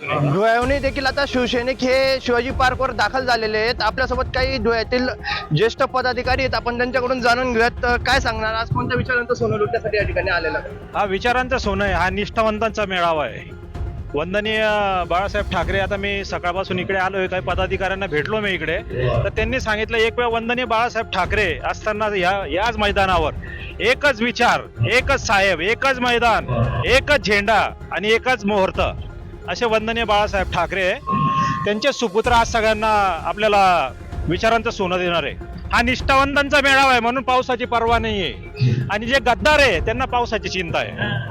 धुळ्याहूनही देखील आता शिवसैनिक हे शिवाजी पार्कवर दाखल झालेले आहेत. आपल्यासोबत काही धुळ्यातील ज्येष्ठ पदाधिकारी आहेत. आपण त्यांच्याकडून जाणून घेऊयात. काय सांगणार? आज कोणत्या विचारांचं सोनं लुटण्यासाठी या ठिकाणी आलेलं हा विचारांचा सोनं आहे. हा निष्ठावंतांचा मेळावा आहे. वंदनीय बाळासाहेब ठाकरे आता मी सकाळपासून इकडे आलोय. काही पदाधिकाऱ्यांना भेटलो मी इकडे. तर त्यांनी सांगितलं एक वेळ वंदनीय बाळासाहेब ठाकरे असताना या याच मैदानावर एकच विचार एकच साहेब एकच मैदान एकच झेंडा आणि एकच मुहूर्त. असे वंदनीय बाळासाहेब ठाकरे. त्यांचे सुपुत्र आज सगळ्यांना आपल्याला विचारांचं सोनं देणार आहे. हा निष्ठावंतांचा मेळावा आहे म्हणून पावसाची पर्वा नाही आहे आणि जे गद्दार आहे त्यांना पावसाची चिंता आहे.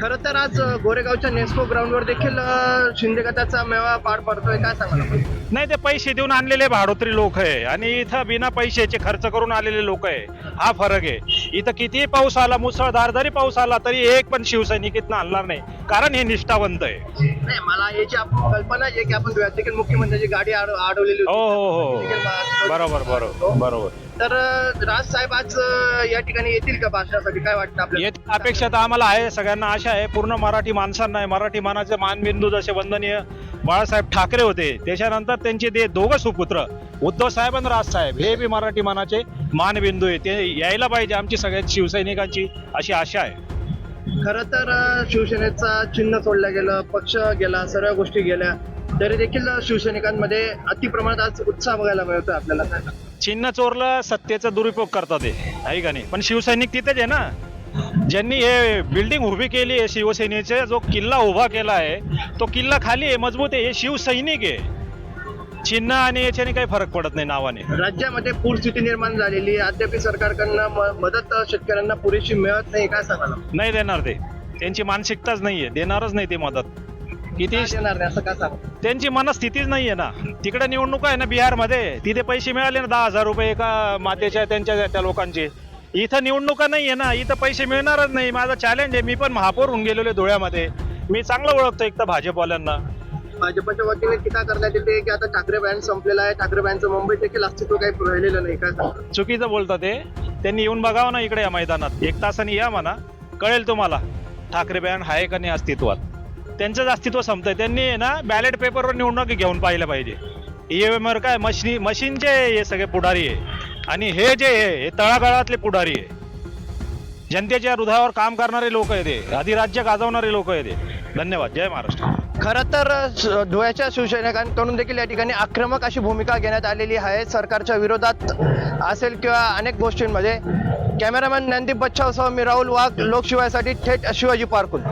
खरं तर आज गोरेगावच्या नेस्को ग्राउंडवर देखील अं, शिंदे गटाचा मेळावा पार पडतोय. काय सांगणार आपण? नाही ते पैसे देऊन आणलेले भाडोत्री लोक आहे. आणि इथं बिना पैशाचे खर्च करून आलेले लोक आहे. हा फरक आहे. इथं कितीही पाऊस आला मुसळधार जरी पाऊस आला तरी एक पण शिवसैनिक इथं आणणार नाही. कारण हे निष्ठावंत आहे. नाही मला याची कल्पना आहे की आपण धुळ्यात देखील मुख्यमंत्र्यांची गाडी आड- अडवलेली हो होती हो. हो बरोबर बरोबर. बरोबर. तर अं, राज साहेब आज अं, या ठिकाणी येतील का भाषणासाठी? काय वाटतं आपल्याला? येत अपेक्षा तर आम्हाला आहे सगळ्यांना आशा आहे. पूर्ण मराठी माणसांना आहे. मराठी मानाचे मानबिंदू जसे वंदनीय बाळासाहेब ठाकरे होते त्याच्यानंतर त्यांचे ते दोघं सुपुत्र उद्धव साहेब आणि राज साहेब हे बी मराठी मानाचे मानबिंदू आहे. ते यायला पाहिजे आमची सगळ्या शिवसैनिकांची अशी आशा आहे. खरं तर शिवसेनेचा चिन्ह सोडलं गेलं पक्ष गेला सर्व गोष्टी गेल्या तरी देखील शिवसैनिकांमध्ये अति प्रमाणात आज उत्साह बघायला मिळतोय आपल्याला? चिन्ह चोरलं सत्तेचा दुरुपयोग करतात ते. आहे का नाही? पण शिवसैनिक तिथेच आहे ना? ज्यांनी हे बिल्डिंग उभी केली आहे शिवसेनेचे जो किल्ला उभा केला आहे तो किल्ला खाली आहे मजबूत आहे. हे शिवसैनिक आहे. चिन्ह आणि याच्याने काही फरक पडत नाही नावाने. राज्यामध्ये पूर स्थिती निर्माण झालेली आहे. अद्याप सरकारकडनं म- मदत शेतकऱ्यांना पुरेशी मिळत नाही. काय सांगाल? नाही देणार ते. त्यांची मानसिकताच नाहीये. देणारच नाही ते मदत. किती नाही असं काय सांग त्यांची मनस्थितीच नाहीये ना. तिकडे निवडणूक आहे ना बिहारमध्ये. तिथे पैसे मिळाले ना दहा हजार रुपये एका मातेच्या त्यांच्या त्या लोकांचे. इथं निवडणुका नाहीये ना. इथं पैसे मिळणारच नाही. माझा चॅलेंज आहे. मी पण महापौर होऊन गेलेलो आहे धुळ्यामध्ये. मी चांगलं ओळखतो एक तर भाजपवाल्यांना. भाजपच्या वतीने टीका करण्यात येते की आता ठाकरे बँड संपलेला आहे. ठाकरे बँडचं मुंबईत देखील अस्तित्व काही राहिलेलं नाही. काय चुकीचं बोलतात ते. त्यांनी येऊन बघावं ना इकडे या मैदानात. एक तासाने या म्हणा. कळेल तुम्हाला. ठाकरे बँड आहे का नाही अस्तित्वात? त्यांचंच अस्तित्व संपतंय. त्यांनी आहे ना बॅलेट पेपरवर निवडणूक घेऊन पाहिलं पाहिजे. ईएमआर वर काय? मशिनी मशीनचे हे सगळे पुढारी आहे. आणि हे जे आहे हे तळागाळातले पुढारी आहे. जनतेच्या हृदयावर काम करणारे लोक आहे ते अधिराज्य गाजवणारे लोक आहे ते धन्यवाद. जय महाराष्ट्र. खरं तर धुळ्याच्या शिवसैनिकांकडून देखील या ठिकाणी आक्रमक अशी भूमिका घेण्यात आलेली आहे. सरकारच्या विरोधात असेल किंवा अनेक गोष्टींमध्ये. कॅमेरामॅन ज्ञानदीप बच्छावसह मी राहुल वाघ लोकशिवायसाठी थेट शिवाजी पार्कून